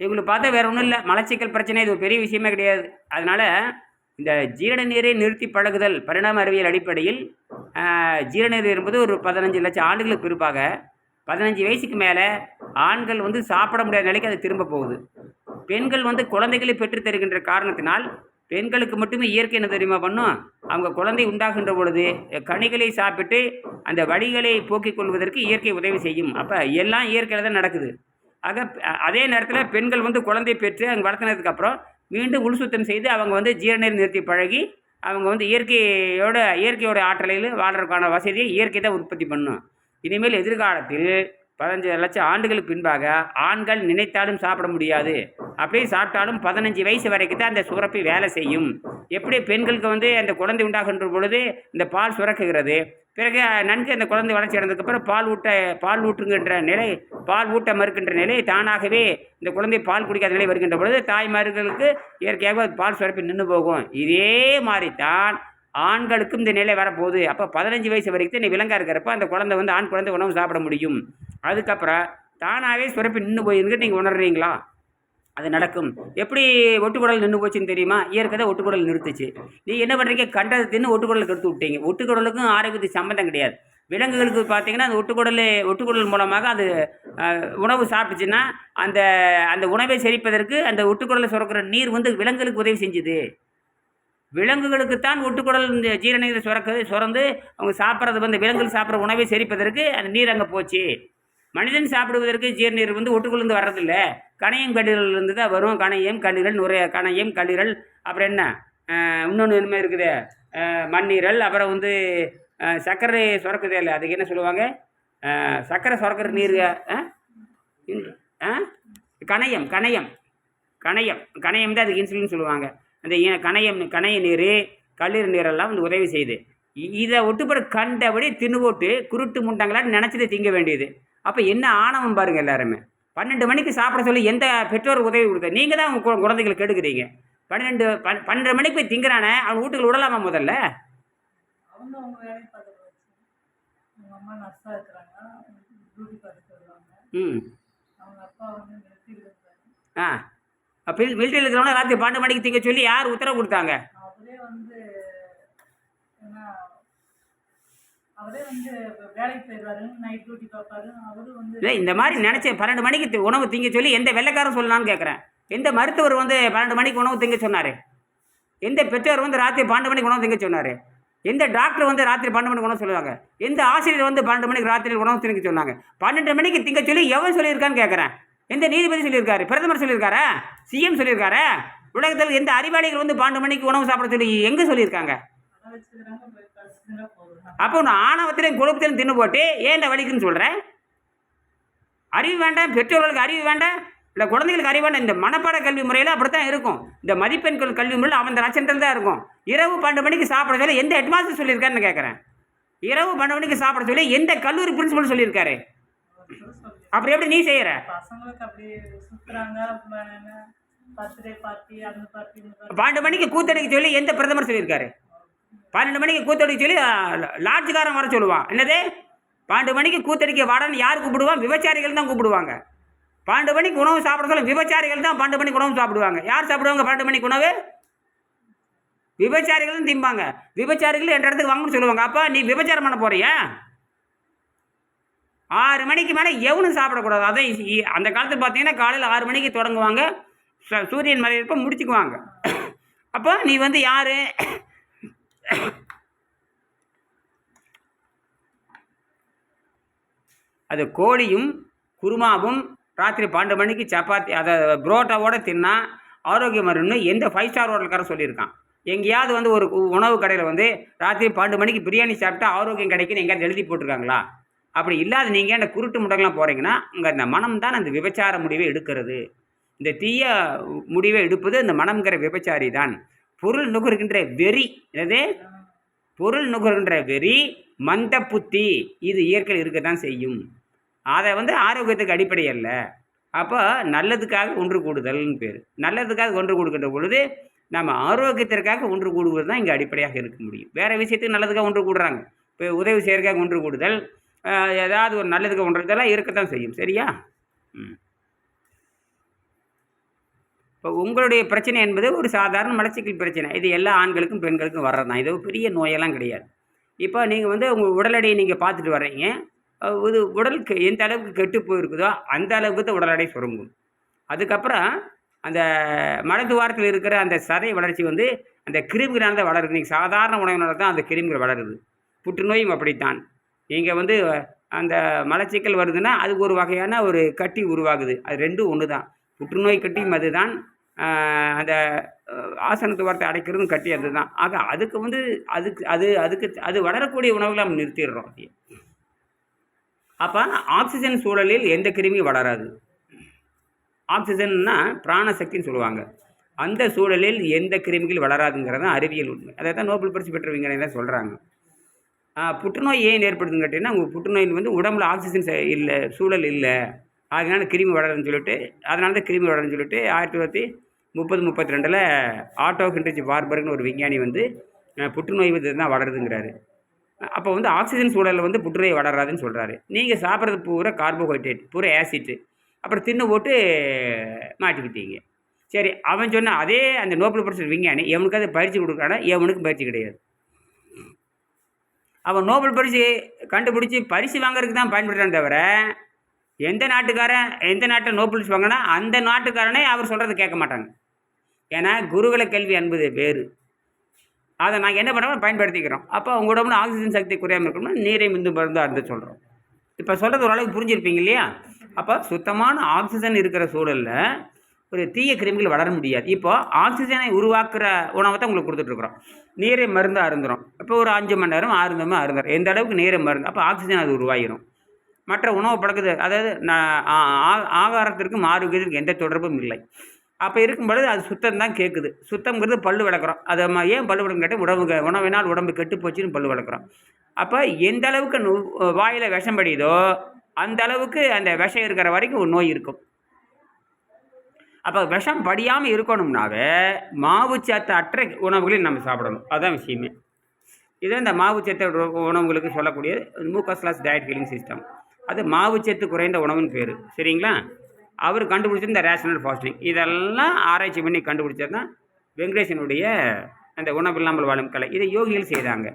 இவங்களுக்கு பார்த்தா வேறு ஒன்றும் இல்லை. மலச்சிக்கல் பிரச்சனை இது பெரிய விஷயமே கிடையாது. அதனால் இந்த ஜீரண நீரை நிறுத்தி பழகுதல் பரிணாம அறிவியல் அடிப்படையில் ஜீரணநீர் ஜீரண நீர் என்பது ஒரு பதினஞ்சு லட்சம் ஆண்டுகளுக்கு பிற்பாக பதினஞ்சு வயசுக்கு மேலே ஆண்கள் வந்து சாப்பிட முடியாத நிலைக்கு அது திரும்ப போகுது. பெண்கள் வந்து குழந்தைகளை பெற்றுத் தருகின்ற காரணத்தினால் பெண்களுக்கு மட்டுமே இயற்கை என்ன தெரியுமா பண்ணும்? அவங்க குழந்தை உண்டாகின்ற பொழுது கனிகளை சாப்பிட்டு அந்த வழிகளை போக்கிக் கொள்வதற்கு இயற்கை உதவி செய்யும். அப்போ எல்லாம் இயற்கையில் தான் நடக்குது. ஆக அதே நேரத்தில் பெண்கள் வந்து குழந்தை பெற்று அங்கே வளர்த்தினதுக்கப்புறம் மீண்டும் உள் சுத்தம் செய்து அவங்க வந்து ஜீரணீர் நிறுத்தி பழகி அவங்க வந்து இயற்கையோட இயற்கையோட ஆற்றலையில் வாழ்கிறதுக்கான வசதியை இயற்கை தான் உற்பத்தி பண்ணும். இனிமேல் எதிர்காலத்தில் பதினஞ்சு லட்சம் ஆண்டுகளுக்கு பின்பாக ஆண்கள் நினைத்தாலும் சாப்பிட முடியாது. அப்படியே சாப்பிட்டாலும் பதினஞ்சு வயசு வரைக்கும் தான் அந்த சுரப்பி வேலை செய்யும். எப்படி பெண்களுக்கு வந்து அந்த குழந்தை உண்டாகின்ற பொழுது இந்த பால் சுரக்குகிறது? பிறகு நன்கு அந்த குழந்தை வளர்ச்சி அடைந்ததுக்கப்புறம் பால் ஊட்ட பால் ஊட்டுங்கின்ற நிலை பால் ஊட்ட மறுக்கின்ற நிலை தானாகவே இந்த குழந்தை பால் குடிக்காத நிலை வருகின்ற பொழுது தாய்மார்களுக்கு இயற்கையாக பால் சுரப்பி நின்று போகும். இதே மாதிரி தான் ஆண்களுக்கும் இந்த நிலை வரப்போகுது. அப்போ பதினஞ்சு வயசு வரைக்கும் நீ விலங்காக இருக்கிறப்ப அந்த குழந்தை வந்து ஆண் குழந்தை உணவு சாப்பிட முடியும். அதுக்கப்புறம் தானாகவே சுரப்பி நின்று போயிருந்து நீங்கள் உணர்றீங்களா? அது நடக்கும். எப்படி ஒட்டுக்குடல் நின்று போச்சுன்னு தெரியுமா? இயற்கை ஒட்டுக்குடல் நிறுத்துச்சு. நீ என்ன பண்ணுறீங்க கண்டதை தின்னு ஒட்டுக்குடலுக்கு எடுத்து விட்டீங்க. ஒட்டுக்குடலுக்கும் ஆரோக்கியத்துக்கு சம்மந்தம் கிடையாது. விலங்குகளுக்கு பார்த்தீங்கன்னா அந்த ஒட்டுக்குடல் ஒட்டுக்குடல் மூலமாக அது உணவு சாப்பிட்டுச்சுன்னா அந்த அந்த உணவை செரிப்பதற்கு அந்த ஒட்டுக்குடலை சுரக்கிற நீர் வந்து விலங்குகளுக்கு உதவி செஞ்சுது. விலங்குகளுக்குத்தான் ஒட்டுக்குடல் இந்த ஜீரணீரை சுரக்க சுரந்து அவங்க சாப்பிட்றது வந்து விலங்குகள் சாப்பிட்ற உணவை செரிப்பதற்கு அந்த நீர் அங்கே போச்சு. மனிதன் சாப்பிடுவதற்கு ஜீரணீர் வந்து ஒட்டுக்குள்ளேருந்து வர்றதில்ல. கணையம் கல்லீரல்லேருந்து தான் வரும். கணையம் கல்லீரல் நுரைய கணையம் கல்லீரல். அப்புறம் என்ன? இன்னொன்று என்ன இருக்குது? மண்ணீரல். அப்புறம் வந்து சர்க்கரை சுரக்குதே இல்லை. அதுக்கு என்ன சொல்லுவாங்க? சர்க்கரை சுரக்கிற நீர் இன்- கணையம் கணையம். கணையம். கணையம் தான் அதுக்கு இன்சுலின் சொல்லுவாங்க. அந்த கணையம் கணைய நீர் கல்லீரல் நீரெல்லாம் வந்து உதவி செய்யுது. இதை ஒட்டுப்பட கண்டபடி தின்னு போட்டு குருட்டு முண்டங்களான்னு நினச்சதை திங்க வேண்டியது. அப்போ என்ன ஆணவம் பாருங்க எல்லாருமே. பன்னெண்டு மணிக்கு சாப்பிட சொல்லி எந்த பெற்றோர் உதவி கொடுத்த நீங்கள் தான் உங்கள் கு- குழந்தைகளை கெடுக்குறீங்க. பன்னெண்டு பன் பன்னெண்டு மணிக்கு போய் திங்கிறானே அவன் வீட்டுக்கு விடலாமா முதல்ல? ம். ஆ. அப்போ மிலிட்டரியில் இருக்கிறவங்க ராத்திரி பன்னெண்டு மணிக்கு திங்க சொல்லி யார் உத்தரவு கொடுத்தாங்க? அவரே வந்து என்ன அவரே வந்து வேலைக்கு போயிடுவாரு நைட் டியூட்டி பார்ப்பாரு அவரு வந்து இல்லை இந்த மாதிரி நினச்ச பன்னெண்டு மணிக்கு உணவு திங்க சொல்லி எந்த வெள்ளைக்காரன் சொல்லலான்னு கேட்குறேன். எந்த மருத்துவர் வந்து பன்னெண்டு மணிக்கு உணவு திங்க சொன்னார்? எந்த பெற்றோர் வந்து ராத்திரி பன்னெண்டு மணிக்கு உணவு திங்க சொன்னார்? எந்த டாக்டர் வந்து ராத்திரி பன்னெண்டு மணிக்கு உணவு சொல்லுவாங்க? எந்த ஆசிரியர் வந்து பன்னெண்டு மணிக்கு ராத்திரி உணவு திங்க சொன்னாங்க? பன்னெண்டு மணிக்கு திங்க சொல்லி எவன் சொல்லியிருக்கான்னு கேட்குறேன். எந்த நீதிபதி சொல்லியிருக்காரு? பிரதமர் சொல்லியிருக்காரா? சிஎம் சொல்லியிருக்காரா? உலகத்தில் எந்த அறிவாளிகள் வந்து பன்னெண்டு மணிக்கு உணவு சாப்பிட சொல்லி எங்கே சொல்லியிருக்காங்க? அப்போ நான் ஆணவத்திலையும் குழப்பத்திலையும் தின்னு போட்டு ஏன் இந்த வலிக்குன்னு சொல்கிறேன் அறிவு வேண்டாம் பெற்றோர்களுக்கு அறிவு வேண்டாம் இல்லை குழந்தைகளுக்கு அறிவு வேண்டாம். இந்த மனப்பாட கல்வி முறையில் அப்படி தான் இருக்கும். இந்த மதிப்பெண்கள் கல்வி முறையில் அவன் லட்சத்தில் தான் இருக்கும். இரவு பன்னெண்டு மணிக்கு சாப்பிட சொல்லி எந்த ஹெட்மாஸ்டர் சொல்லியிருக்காருன்னு கேட்குறேன் இரவு பன்னெண்டு மணிக்கு சாப்பிட சொல்லி எந்த கல்லூரி பிரின்சிபல் சொல்லியிருக்காரு? அப்படி எப்படி நீ பார்ட்டி பன்னெண்டு மணிக்கு கூத்தடிக்க சொல்லி எந்த பிரதமர் சொல்லியிருக்காரு? பன்னெண்டு மணிக்கு கூத்தடிக்க சொல்லி லாட்ஜுக்காரன் வர சொல்லுவான். என்னது? பன்னெண்டு மணிக்கு கூத்தடிக்க வாடன்னு யார் கூப்பிடுவான் விபச்சாரிகள் தான் கூப்பிடுவாங்க. பன்னெண்டு மணிக்கு உணவு சாப்பிட சொல்ல விபச்சாரிகள் தான் பன்னெண்டு மணிக்கு உணவு சாப்பிடுவாங்க. யார் சாப்பிடுவாங்க பன்னெண்டு மணிக்கு உணவு? விபச்சாரிகள் தான் திம்பாங்க. விபச்சாரிகள் என்ற இடத்துக்கு வாங்கன்னு சொல்லுவாங்க. அப்போ நீ விபச்சாரம் பண்ண போறியா? ஆறு மணிக்கு மேலே எவனும் சாப்பிடக்கூடாது. அதான் அந்த காலத்தில் பார்த்தீங்கன்னா காலையில் ஆறு மணிக்கு தொடங்குவாங்க. ச- சூரியன் மறையிறப்ப முடிச்சுக்குவாங்க. அப்போ நீ வந்து யார்? அது கோழியும் குருமாவும் ராத்திரி பன்னெண்டு மணிக்கு சப்பாத்தி அதை புரோட்டாவோட தின்னா ஆரோக்கியமாக வரும்னு எந்த ஃபைவ் ஸ்டார் ஹோட்டல்காரன் சொல்லியிருக்கான். எங்கேயாவது வந்து ஒரு உணவு கடையில் வந்து ராத்திரி பன்னெண்டு மணிக்கு பிரியாணி சாப்பிட்டா ஆரோக்கியம் கிடைக்குன்னு எங்கேயாவது எழுதி போட்டிருக்காங்களா? அப்படி இல்லாத நீங்கள் அந்த குருட்டு முட்டைகள்லாம் போகிறீங்கன்னா உங்கள் அந்த மனம் தான் அந்த விபச்சார முடிவை எடுக்கிறது. இந்த தீய முடிவை எடுப்பது இந்த மனம்ங்கிற விபச்சாரி தான் பொருள் நுகர்கின்ற வெறி. என்னது? பொருள் நுகர்கின்ற வெறி மந்த புத்தி. இது இயற்கையில் இருக்க தான் செய்யும். அதை வந்து ஆரோக்கியத்துக்கு அடிப்படை அல்ல. அப்போ நல்லதுக்காக ஒன்று கூடுதல்னு பேர். நல்லதுக்காக ஒன்று கொடுக்கின்ற பொழுது நம்ம ஆரோக்கியத்திற்காக ஒன்று கூடுவது தான் இங்கே அடிப்படையாக இருக்க முடியும். வேறு விஷயத்துக்கு நல்லதுக்காக ஒன்று கூடுறாங்க. இப்போ உதவி செய்யறதுக்காக ஒன்று கூடுதல். ஏதாவது ஒரு நல்லதுக்கு ஒன்றுறதெல்லாம் இருக்கத்தான் செய்யும். சரியா? ம். இப்போ உங்களுடைய பிரச்சனை என்பது ஒரு சாதாரண மலச்சிக்கல் பிரச்சனை. இது எல்லா ஆண்களுக்கும் பெண்களுக்கும் வர்றது தான். இது பெரிய நோயெல்லாம் கிடையாது. இப்போ நீங்கள் வந்து உங்கள் உடல் எடையை நீங்கள் பார்த்துட்டு வர்றீங்க. இது உடலுக்கு எந்த அளவுக்கு கெட்டு போயிருக்குதோ அந்த அளவுக்கு தான் உடல் எடை சுருங்கும். அதுக்கப்புறம் அந்த மலத்துவாரத்தில் இருக்கிற அந்த சதை வளர்ச்சி வந்து அந்த கிருமிகளால் தான் வளருது. நீங்கள் சாதாரண உணவினால் தான் அந்த கிருமிகள் வளருது. புற்றுநோயும் அப்படித்தான். நீங்கள் வந்து அந்த மலச்சிக்கல் வருதுன்னா அது ஒரு வகையான ஒரு கட்டி உருவாகுது. அது ரெண்டும் ஒன்று தான் புற்றுநோய் கட்டியும் அதுதான். அந்த ஆசனத்து வாரத்தை அடைக்கிறதும் கட்டி அதுதான். ஆக அதுக்கு வந்து அதுக்கு அது அதுக்கு அது வளரக்கூடிய உணவுகளை நம்ம நிறுத்திடுறோம் அப்போ ஆக்சிஜன் சூழலில் எந்த கிருமியும் வளராது. ஆக்சிஜன்னா பிராணசக்தின்னு சொல்லுவாங்க. அந்த சூழலில் எந்த கிருமிகள் வளராதுங்கிறது தான் அறிவியல் உண்மை. அதை தான் நோபல் பரிசு பெற்றவங்க தான் சொல்கிறாங்க புற்றுநோய் ஏன் ஏற்படுதுன்னு கேட்டிங்கன்னா உங்கள் புற்றுநோயில் வந்து உடம்புல ஆக்சிஜன் இல்லை சூழல் இல்லை. அதனால கிருமி வளருதுன்னு சொல்லிட்டு அதனால தான் கிருமி வளருதுன்னு சொல்லிட்டு ஆயிரத்தி தொள்ளாயிரத்தி முப்பது முப்பத்தி ரெண்டில் ஆட்டோ ஹென்ரிச் வார்பர்க்னு ஒரு விஞ்ஞானி வந்து புற்றுநோய் வந்து தான் வளருதுங்கிறாரு. அப்போ வந்து ஆக்சிஜன் சூழலில் வந்து புற்றுநோய் வளராதுன்னு சொல்கிறாரு நீங்கள் சாப்பிட்றது பூரா கார்போஹைட்ரேட் பூரா ஆசிட்டு அப்புறம் தின்னு போட்டு மாட்டிக்கிட்டீங்க. சரி அவன் சொன்ன அதே அந்த நோபல் பரிசு விஞ்ஞானி எவனுக்காவது பயிற்சி கொடுக்குறானா எவனுக்கும் பயிற்சி கிடையாது. அவன் நோபல் பரிசு கண்டுபிடிச்சி பரிசு வாங்குறதுக்கு தான் பயன்படுறான் தவிர எந்த நாட்டுக்காரன் எந்த நாட்டை நோபல் பரிசு வாங்கினா அந்த நாட்டுக்காரனே அவர் சொல்கிறத கேட்க மாட்டாங்க. ஏன்னா குருகுல கல்வி என்பது வேறு. அதை நாங்கள் என்ன பண்ணுறோம் பயன்படுத்திக்கிறோம். அப்போ உங்களோட உடம்புல ஆக்சிஜன் சக்தி குறையாமல் இருக்கணும்னா நீரை மிந்து மருந்தாக இருந்து சொல்கிறோம் இப்போ சொல்கிறது ஓரளவுக்கு புரிஞ்சிருப்பீங்க இல்லையா? அப்போ சுத்தமான ஆக்சிஜன் இருக்கிற சூழலில் ஒரு தீய கிருமிகள் வளர முடியாது. இப்போ ஆக்சிஜனை உருவாக்குற உணவை தான் உங்களுக்கு கொடுத்துட்ருக்குறோம் நீரை மருந்தாக அருந்துடும் இப்போ ஒரு அஞ்சு மணி நேரம் ஆறு மணி நேரம் அருந்துடும் எந்த அளவுக்கு நீரை மருந்து அப்போ ஆக்சிஜன் அது உருவாகிடும் மற்ற உணவு பழக்கத்து அதாவது நான் ஆ- ஆகாரத்திற்கும் ஆரோக்கியத்திற்கும் எந்த தொடர்பும் இல்லை. அப்போ இருக்கும் பொழுது அது சுத்தம் தான் கேட்குது சுத்தம்ங்கிறது பல்லு விளக்குறோம் அதை ஏன் பல்லு விளக்கம் கேட்டால் உடம்பு உணவினால் உடம்பு கெட்டு போச்சுன்னு பல்லு விளக்குறோம் அப்போ எந்த அளவுக்கு வாயில் விஷம் படியுதோ அந்த அளவுக்கு அந்த விஷம் இருக்கிற வரைக்கும் ஒரு நோய் இருக்கும். அப்போ விஷம் படியாமல் இருக்கணும்னாவே மாவு சத்து அற்ற உணவுகளையும் நம்ம சாப்பிடணும். அதுதான் விஷயமே. இது இந்த மாவு சத்து உணவுகளுக்கு சொல்லக்கூடிய மூக்கஸ்லாஸ் டயட் ஹீலிங் சிஸ்டம் அது மாவு சத்து குறைந்த உணவுன்னு பேர். சரிங்களா? அவர் கண்டுபிடிச்சது இந்த ரேஷனல் ஃபாஸ்டிங் இதெல்லாம் ஆராய்ச்சி பண்ணி கண்டுபிடிச்சது தான் வெங்கடேசனுடைய அந்த உணவில்லாமல் வாழும் கலை. இதை யோகிகள் செய்தாங்க.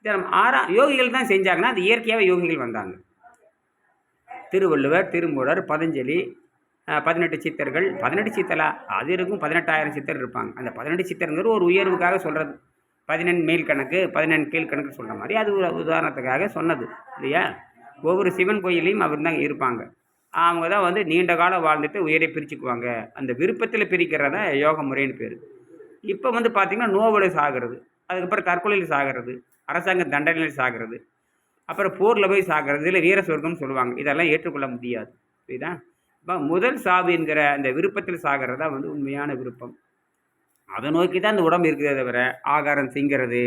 இதை நம்ம ஆரா யோகிகள் தான் செஞ்சாங்கன்னா அது இயற்கையாகவே யோகிகள் வந்தாங்க. திருவள்ளுவர் திருமூலர் பதஞ்சலி பதினெட்டு சித்தர்கள். பதினெட்டு சித்தலா? அது இருக்கும். பதினெட்டாயிரம் சித்தர் இருப்பாங்க. அந்த பதினெட்டு சித்தருங்கிற ஒரு உயர்வுக்காக சொல்கிறது பதினெண் மேல் கணக்கு பதினெண் கீழ் கணக்கு சொல்கிற மாதிரி அது ஒரு உதாரணத்துக்காக சொன்னது. இல்லையா? ஒவ்வொரு சிவன் கோயிலையும் அவர் தான் இருப்பாங்க. அவங்க தான் வந்து நீண்ட காலம் வாழ்ந்துட்டு உயிரை பிரிச்சுக்குவாங்க. அந்த விருப்பத்தில் பிரிக்கிறத யோக முறைன்னு பேர். இப்போ வந்து பார்த்திங்கன்னா நோவில் சாகிறது அதுக்கப்புறம் தற்கொலையில் சாகிறது அரசாங்க தண்டனையில் சாகிறது அப்புறம் போரில் போய் சாகிறது இல்லை வீர சொர்க்கம்னு சொல்லுவாங்க. இதெல்லாம் ஏற்றுக்கொள்ள முடியாது. புரியுதா? இப்போ முதல் சாவு என்கிற அந்த விருப்பத்தில் சாகிறது தான் வந்து உண்மையான விருப்பம். அதை நோக்கி தான் அந்த உடம்பு இருக்கிறதே தவிர ஆகாரம் திங்கிறது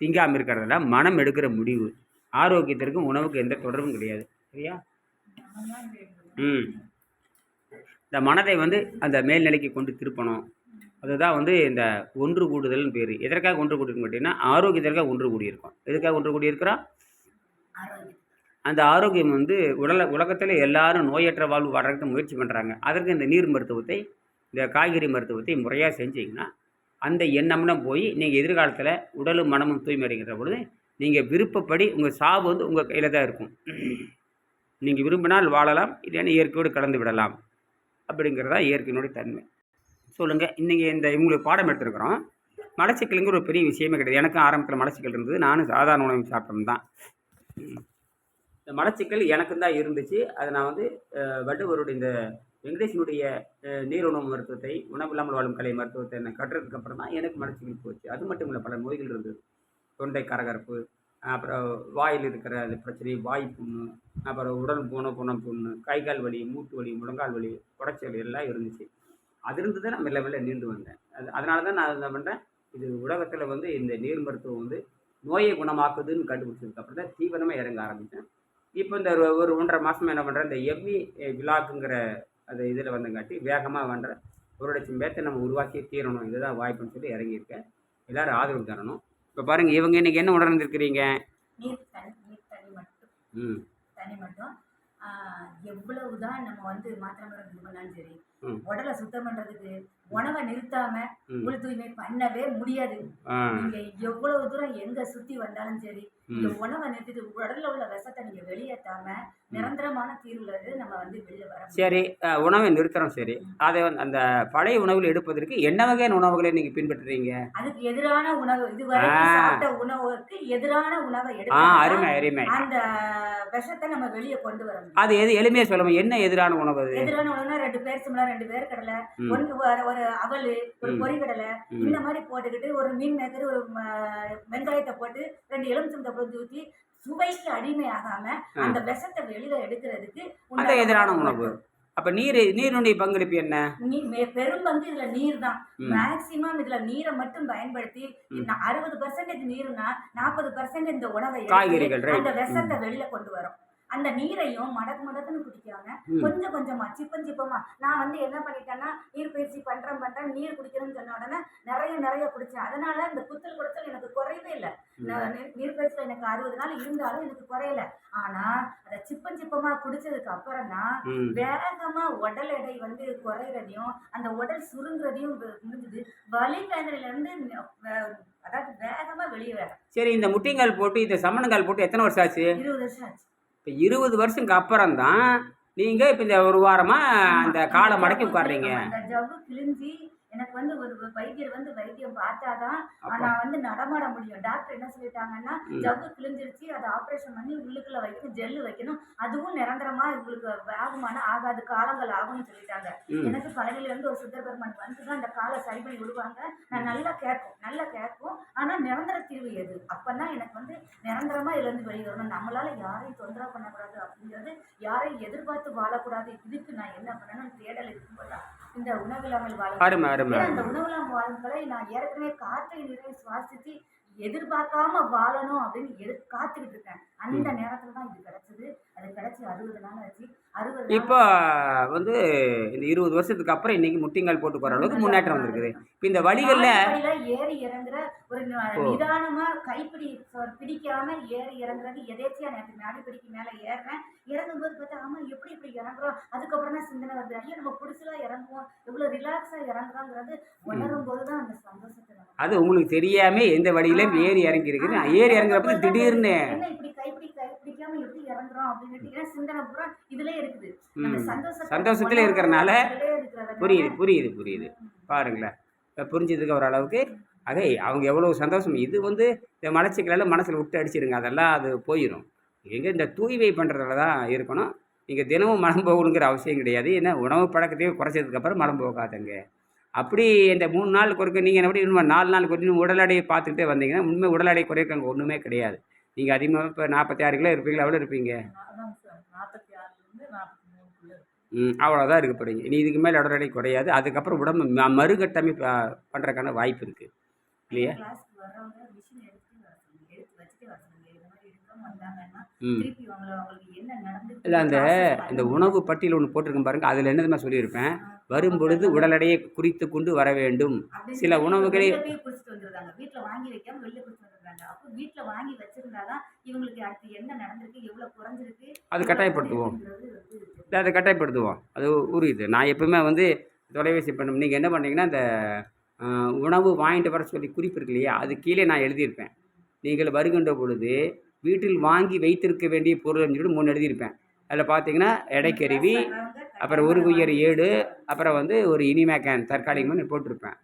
திங்காமல் இருக்கிறதெல்லாம் மனம் எடுக்கிற முடிவு. ஆரோக்கியத்திற்கும் உணவுக்கு எந்த தொடர்பும் கிடையாது. சரியா? ம். இந்த மனதை வந்து அந்த மேல்நிலைக்கு கொண்டு திருப்பணும். அதுதான் வந்து இந்த ஒன்று கூடுதல்னு பேர். எதற்காக ஒன்று கூட்டிருக்கோம் பார்த்தீங்கன்னா ஆரோக்கியத்திற்காக ஒன்று கூடியிருக்கோம். எதுக்காக ஒன்று கூடியிருக்கிறோம் அந்த ஆரோக்கியம் வந்து உடல உலகத்தில் எல்லாரும் நோயற்ற வாழ்வு வர்றதுக்கு முயற்சி பண்ணுறாங்க அதற்கு இந்த நீர் மருத்துவத்தை இந்த காய்கறி மருத்துவத்தை முறையாக செஞ்சீங்கன்னா அந்த எண்ணம்லாம் போய் நீங்கள் எதிர்காலத்தில் உடலும் மனமும் தூய்மை அடைகிற பொழுது நீங்கள் விருப்பப்படி உங்கள் சாவு வந்து உங்கள் கையில் தான் இருக்கும். நீங்கள் விரும்பினால் வாழலாம் இல்லைன்னா இயற்கையோடு கலந்து விடலாம். அப்படிங்கிறதா இயற்கையினுடைய தன்மை. சொல்லுங்கள் இன்றைக்கி இந்த இவங்களுக்கு பாடம் எடுத்துருக்குறோம். மலச்சிக்கலுங்கிற ஒரு பெரிய விஷயமே கிடையாது. எனக்கும் ஆரம்பத்தில் மலச்சிக்கல் இருந்தது. நானும் சாதாரண உணவு சாப்பிட்டோம் தான் இந்த மலச்சிக்கல் எனக்கும் தான் இருந்துச்சு. அதை நான் வந்து வள்ளுவருடைய இந்த வெங்கடேசனுடைய நீர் உணவு மருத்துவத்தை உணவு இல்லாமல் வாழும் கலை மருத்துவத்தை நான் கட்டுறதுக்கு அப்புறம் தான் எனக்கு மலச்சிக்கல் போச்சு. அது மட்டும் இல்லை பல நோய்கள் இருந்தது. தொண்டை கரகரப்பு அப்புறம் வாயில் இருக்கிற அந்த பிரச்சனை வாய் புண்ணு அப்புறம் உடல் போன புணம் புண்ணு கை கால் வலி மூட்டு வலி முழங்கால் வலி குடைச்சல் எல்லாம் இருந்துச்சு. அதிலிருந்து தான் நான் மெல்ல மெல்ல நீண்டு வந்தேன். அது அதனால தான் நான் என்ன பண்ணுறேன் இது உலகத்தில் வந்து இந்த நீர் மருத்துவம் வந்து நோயை குணமாக்குதுன்னு கண்டுபிடிச்சதுக்கு அப்புறம் தான் தீவிரமாக இறங்க ஆரம்பித்தேன் இப்போ இந்த ஒரு ஒரு ஒன்றரை மாதம் என்ன பண்ணுறேன் இந்த எவ்வி விழாக்குங்கிற அந்த இதில் வந்தங்காட்டி வேகமாக பண்ணுறேன் ஒரு லட்சம் பேர்த்தை நம்ம உருவாக்கி தீரணும் இதுதான் வாய்ப்புன்னு சொல்லி இறங்கியிருக்கேன். எல்லோரும் ஆதரவு தரணும். இப்போ பாருங்கள் இவங்க இன்றைக்கி என்ன உணர்ந்திருக்கிறீங்க? நீர் தனி நீர் தனி மட்டும். ம். தனி மட்டும். எவ்வளவுதான் நம்ம வந்து மாத்திரை மருந்து பண்ணாலும் சரி. உடலை சுத்தம் பண்றதுக்கு உணவை நிறுத்தாம. உள் தூய்மை பண்ணவே முடியாது. நீங்க எவ்வளவு தூரம் எங்க சுத்தி வந்தாலும் சரி இந்த உணவை நிறுத்திட்டு உடல்ல உள்ள விஷத்தை நீங்க வெளியேற்றாம நிரந்தரமான தீர்வுல இருந்து நம்ம வந்து வெளியே வர முடியும். சரி உணவை நிறுத்துறோம் சரி. அதை அந்த பழைய உணவில் எடுப்பதற்கு என்ன வகையான உணவுகளை நீங்கள் பின்பற்றுறீங்க? அதுக்கு எதிரான உணவு இதுவரை. சாப்பிட்ட உணவுக்கு எதிரான உணவை ஆ எடுத்தா அருமை அருமை. அந்த விஷத்தை நம்ம வெளியே கொண்டு வர முடியும். அது எது எளிமையாக சொல்லுவோம் என்ன எதிரான உணவு அது? எதிரான உணவுனா ரெண்டு பேர் சம்பளம் ரெண்டு பேர் கடலை. ஒன்று ஒரு ஒரு அவல் ஒரு ம். இந்த மாதிரி போட்டுக்கிட்டு ஒரு மீன் மேக்கர் ஒரு வெங்காயத்தை போட்டு ரெண்டு எலுமிச்சம்பழத்தை போட்டு ஊற்றி சுவைக்கு அடிமையாகாம. அந்த விஷத்தை வெளியில எடுக்கிறதுக்கு அந்த எதிரான உணவு. அப்போ நீர் நீருடைய பங்களிப்பு என்ன பெரும் பங்கு இதுல நீர் தான். மேக்சிமம் இதுல நீரை மட்டும் பயன்படுத்தி. அறுபது பர்சன்டேஜ் நீர்னா நாற்பது பர்சன்ட் இந்த உணவை. அந்த விஷத்தை வெளியில கொண்டு வரும் அந்த நீரையும் மடக்கு மடக்குன்னு குடிக்காம ம். கொஞ்சம் கொஞ்சமா சிப்பம் சிப்பமா. நான் வந்து என்ன பண்ணிட்டேன்னா நீர் பயிற்சி பண்றேன் பண்றேன் நீர் குடிக்கணும்னு சொன்ன உடனே நிறைய நிறைய குடிச்சேன். அதனால இந்த குத்தல் குடத்தல் எனக்கு குறையவே இல்லை. நீர் பயிற்சியில் எனக்கு அறுபது நாள் இருந்தாலும் எனக்கு குறையல. ஆனா அதை சிப்பம் சிப்பமா குடிச்சதுக்கு அப்புறம் தான் வேகமா உடல் எடை வந்து குறையிறதையும் அந்த உடல் சுருங்குறதையும் முடிஞ்சுது. வலி வேதனையில இருந்து அதாவது வேகமா வெளியே வர. சரி இந்த முட்டிங்கால் போட்டு இந்த சமணங்கால் போட்டு எத்தனை வருஷம் ஆச்சு? இருபது வருஷம் ஆச்சு. இப்போ இருபது வருஷத்துக்கு அப்புறம் தான் நீங்கள் இப்போ இந்த ஒரு வாரமாக அந்த காலை மடக்கி உட்காடுறீங்க எனக்கு வந்து ஒரு வைத்தியர் வந்து வைத்தியம் பார்த்தாதான் நான் வந்து நடமாட முடியும். டாக்டர் என்ன சொல்லிட்டாங்கன்னா. ஜவ்வு கிழிஞ்சிருச்சு அதை ஆப்ரேஷன் பண்ணி உள்ளுக்குள்ள வைக்கணும் ஜெல்லு வைக்கணும். அதுவும் நிரந்தரமா உங்களுக்கு ஆகுமான ஆகாது காலங்கள் ஆகும்னு சொல்லிட்டாங்க. எனக்கு பழனில இருந்து ஒரு சித்தர் பெருமான் வந்து தான் அந்த காலை சரி பண்ணி விடுவாங்க நான் நல்லா கேட்கும் நல்லா கேட்கும் ஆனா நிரந்தர தீர்வு எது? அப்பதான் எனக்கு வந்து நிரந்தரமா இதுல இருந்து வெளியே வரணும். நம்மளால யாரையும் தொந்தரவு பண்ணக்கூடாது அப்படிங்கிறது யாரையும் எதிர்பார்த்து வாழக்கூடாது. இதுக்கு நான் என்ன பண்ணணும்? தேடல் இருக்கும்போது இந்த உணவில்லாமல் வாழ அந்த உணவில்லாமல் வாழும்களை நான் ஏற்கனவே காற்றை நிறைய சுவாசிச்சு எதிர்பார்க்காம வாழணும் அப்படின்னு எது காத்துக்கிட்டு இருக்கேன். அந்த நேரத்துல தான் இது கிடைச்சது. அது கிடைச்சி அறுபது நாள் ஆச்சு. இப்போ வந்து இந்த இருபது வருஷத்துக்கு அப்புறம் இன்னைக்கு முட்டிங்கால் போட்டு போகிற அளவுக்கு முன்னேற்றம் வந்திருக்குது இப்போ இந்த வழிகளில் ஏறி இறங்குற ஒரு ந- ஓ. நிதானமா கைப்பிடி சொ- பிடிக்காம ஏறி இறங்குறது எதேச்சியா நேற்று நாடிப்பிடிக்கு மேல ஏறுறேன். இறங்கும்போது பார்த்தா ஆமா எப்படி இப்படி இறங்குறோம்? அதுக்கப்புறம் தான் சிந்தனை வருது. ஐயா நம்ம புடிச்சலா இறங்குவோம். எவ்வளவு ரிலாக்ஸா இறங்குறோங்கிறது உணரும் போதுதான் அந்த சந்தோஷத்தை அது உங்களுக்கு தெரியாம எந்த வழியிலும் ஏறி இறங்கி இருக்குது ஏறி இறங்குறப்ப திடீர்னு என்ன இப்படி கைப்பிடி கை பிடிக்காம எப்படி இறங்குறோம் அப்படின்னு சிந்தனை பூரா இதுலயே இருக்குது. சந்தோஷத்துல இருக்கிறனால புரியுது புரியுது புரியுது. பாருங்களேன். இப்போ புரிஞ்சதுக்கு ஓரளவுக்கு. அதே அவங்க எவ்வளோ சந்தோஷம். இது வந்து இந்த மலச்சிக்கலால் மனசில் விட்டு அடிச்சிடுங்க அதெல்லாம் அது போயிடும் எங்கே இந்த தூய்மை பண்ணுறதுல தான் இருக்கணும். நீங்கள் தினமும் மலம் போகணுங்கிற அவசியம் கிடையாது. ஏன்னா உணவு பழக்கத்தையும் குறைச்சதுக்கப்புறம் மலம் போகாதுங்க. அப்படி இந்த மூணு நாள் குறைக்க நீங்கள் எப்படி இன்னும் நாலு நாள் குறைச்சு உடல் எடையை பார்த்துக்கிட்டே வந்தீங்கன்னா உண்மை உடல் எடை குறைக்க அங்கே ஒன்றுமே கிடையாது. நீங்கள் அதிகமாக இப்போ நாற்பத்தி ஆறு கிலோ இருப்பீங்களா? எவ்வளோ இருப்பீங்க? ம் அவ்வளோதான் இருக்க போகிறீங்க இனி இதுக்கு மேலே உடல் எடை குறையாது. அதுக்கப்புறம் உடம்பு ம- மறுகட்டமை பண்ணுறதுக்கான வாய்ப்பு இருக்குது இல்லையா? ம். இல்லை அந்த இந்த உணவு பட்டியல் ஒன்று போட்டிருக்கேன் பாருங்க. அதில் என்னதுமா சொல்லியிருப்பேன்? வரும் பொழுது உடல் எடையை குறித்து கொண்டு வர வேண்டும். சில உணவுகளை- வந்துருக்காங்க அப்போ வீட்டுல வாங்கி வச்சிருந்தாதான் இவங்களுக்கு அடுத்து என்ன நடந்திருக்கு எவ்வளவு குறைஞ்சிருக்கு அது கட்டாயப்படுத்துவோம். இல்லை அதை கட்டாயப்படுத்துவோம். அது உரியுது. நான் எப்பவுமே வந்து தொலைபேசி பண்ண நீங்கள் என்ன பண்ணீங்கன்னா ஆஹ், உணவு வாங்கிட்டு வர சொல்லி குறிப்பு இருக்கு இல்லையா அது கீழே நான் எழுதியிருப்பேன். நீங்கள் வருகின்ற பொழுது வீட்டில் வாங்கி வைத்திருக்க வேண்டிய பொருள்னு சொல்லி மூணு எழுதியிருப்பேன். அதில் பார்த்தீங்கன்னா எடைக்கருவி அப்புறம் ஒரு உயர் ஏடு அப்புறம் வந்து ஒரு இனிமே கேன் தற்காலிகமாக போட்டிருப்பேன்.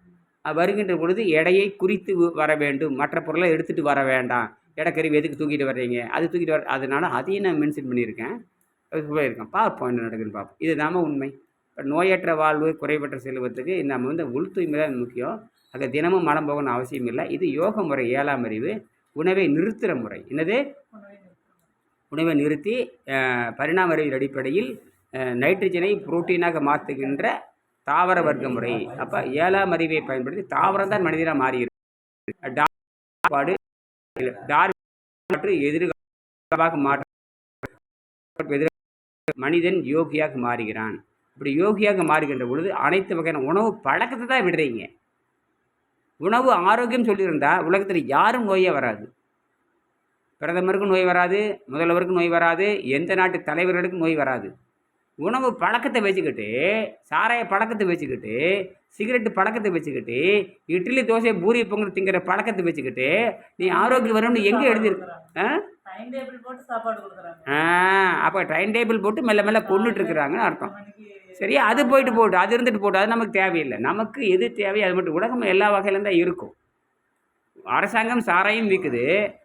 வருகின்ற பொழுது எடையை குறித்து வர வேண்டும். மற்ற பொருளை எடுத்துகிட்டு வர வேண்டாம். எடைக்கருவி எதுக்கு தூக்கிட்டு வர்றீங்க? அது தூக்கிட்டு வர அதனால அதையும் நான் மென்ஷன் பண்ணியிருக்கேன். அது சொல்லியிருக்கேன் பார்ப்போம் என்ன நடக்குதுன்னு பார்ப்போம் இது தாம உண்மை. இப்போ நோயற்ற வாழ்வு குறைவற்ற செல்வத்துக்கு நம்ம வந்து உள் தூய்மை தான் முக்கியம். அங்கே தினமும் மலம் போகணும் அவசியம் இல்லை. இது யோக முறை ஏழாம் அறிவு. உணவை நிறுத்துகிற முறை. என்னது? உணவை நிறுத்தி பரிணாம அறிவின் அடிப்படையில் நைட்ரஜனை புரோட்டீனாக மாற்றுகின்ற தாவர வர்க்க முறை அப்போ ஏழாம் அறிவை பயன்படுத்தி தாவரம் தான் மனிதராக மாறியிருக்கு. டார்பாடு டார்பாடு எதிர்காலமாக மாற்ற எதிர் மனிதன் யோகியாக மாறுகிறான். இப்படி யோகியாக மாறுகின்ற பொழுது அனைத்து வகையான உணவு பழக்கத்தை தான் விடுறீங்க. உணவு ஆரோக்கியம் சொல்லியிருந்தா உலகத்தில் யாரும் நோயே வராது. பிரதமருக்கும் நோய் வராது முதல்வருக்கும் நோய் வராது எந்த நாட்டு தலைவர்களுக்கும் நோய் வராது. உணவு பழக்கத்தை வச்சுக்கிட்டு சாராய பழக்கத்தை வச்சுக்கிட்டு சிகரெட்டு பழக்கத்தை வச்சுக்கிட்டு இட்லி தோசை பூரி பொங்கல் திங்கிற பழக்கத்தை வச்சுக்கிட்டு நீ ஆரோக்கியம் வரணும்னு எங்கே எழுதிருக்கு ஆ? அப்போ டைம் டேபிள் போட்டு மெல்ல மெல்ல கொண்டுட்டு இருக்கிறாங்கன்னு அர்த்தம். சரியா? அது போயிட்டு போட்டு அது இருந்துட்டு போட்டு அது நமக்கு தேவையில்லை. நமக்கு எது தேவையோ அது மட்டும். உலகம் எல்லா வகையிலும் தான் இருக்கும். அரசாங்கம் சாராயம் விற்குது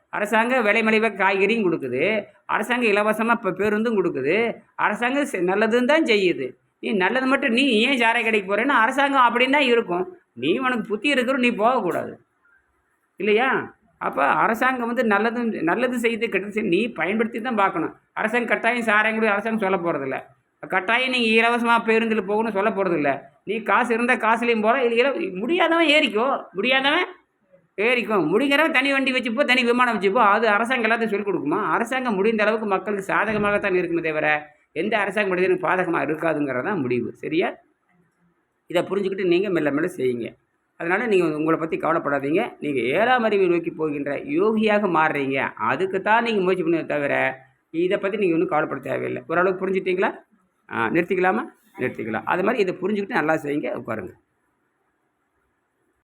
அரசாங்கம் விலை மலிவாக காய்கறியும் கொடுக்குது. அரசாங்கம் இலவசமாக இப்போ பேருந்தும் கொடுக்குது. அரசாங்கம் செ- நல்லதும் தான் செய்யுது. நீ நல்லது மட்டும் நீ ஏன் சாரை கடைக்கு போகிறேன்னா அரசாங்கம் அப்படின்னு தான் இருக்கும். நீ உனக்கு புத்தி இருக்கிற நீ போகக்கூடாது. இல்லையா? அப்போ அரசாங்கம் வந்து நல்லதும் நல்லது செய்து கெட்டது செய்து நீ பயன்படுத்தி தான் பார்க்கணும். அரசாங்கம் கட்டாயம் சாரையும் கூட அரசாங்கம் சொல்ல போகிறதில்ல கட்டாயம் நீங்கள் இலவசமாக பேருந்தில் போகணும்னு சொல்ல போகிறதில்ல நீ காசு இருந்தால் காசுலேயும் போகலாம் இல்லை முடியாதவன் ஏறிக்கோ. முடியாதவன் ஏறிக்கும் முடிங்கிறவன் தனி வண்டி வச்சுப்போ தனி விமானம் வச்சுப்போ அது அரசாங்கம் எல்லாத்தையும் சொல்லிக் கொடுக்குமா? அரசாங்கம் முடிந்த அளவுக்கு மக்களுக்கு சாதகமாகத்தான் இருக்குமே தவிர எந்த அரசாங்கம் மனிதனுக்கு பாதகமாக இருக்காதுங்கிறது தான் முடிவு. சரியா? இதை புரிஞ்சுக்கிட்டு நீங்கள் மெல்ல மெல்ல செய்யுங்க. அதனால் நீங்கள் உங்களை பற்றி கவலைப்படாதீங்க. நீங்கள் ஏழாம் அறிவை நோக்கி போகின்ற யோகியாக மாறுறீங்க. அதுக்கு தான் நீங்கள் முயற்சி பண்ண தவிர இதை பற்றி நீங்கள் ஒன்றும் கவலைப்பட தேவையில்லை. ஓரளவுக்கு புரிஞ்சுட்டீங்களா? நிறுத்திக்கலாமா? நிறுத்திக்கலாம். அது மாதிரி இதை புரிஞ்சுக்கிட்டு நல்லா செய்யுங்க உட்காருங்க.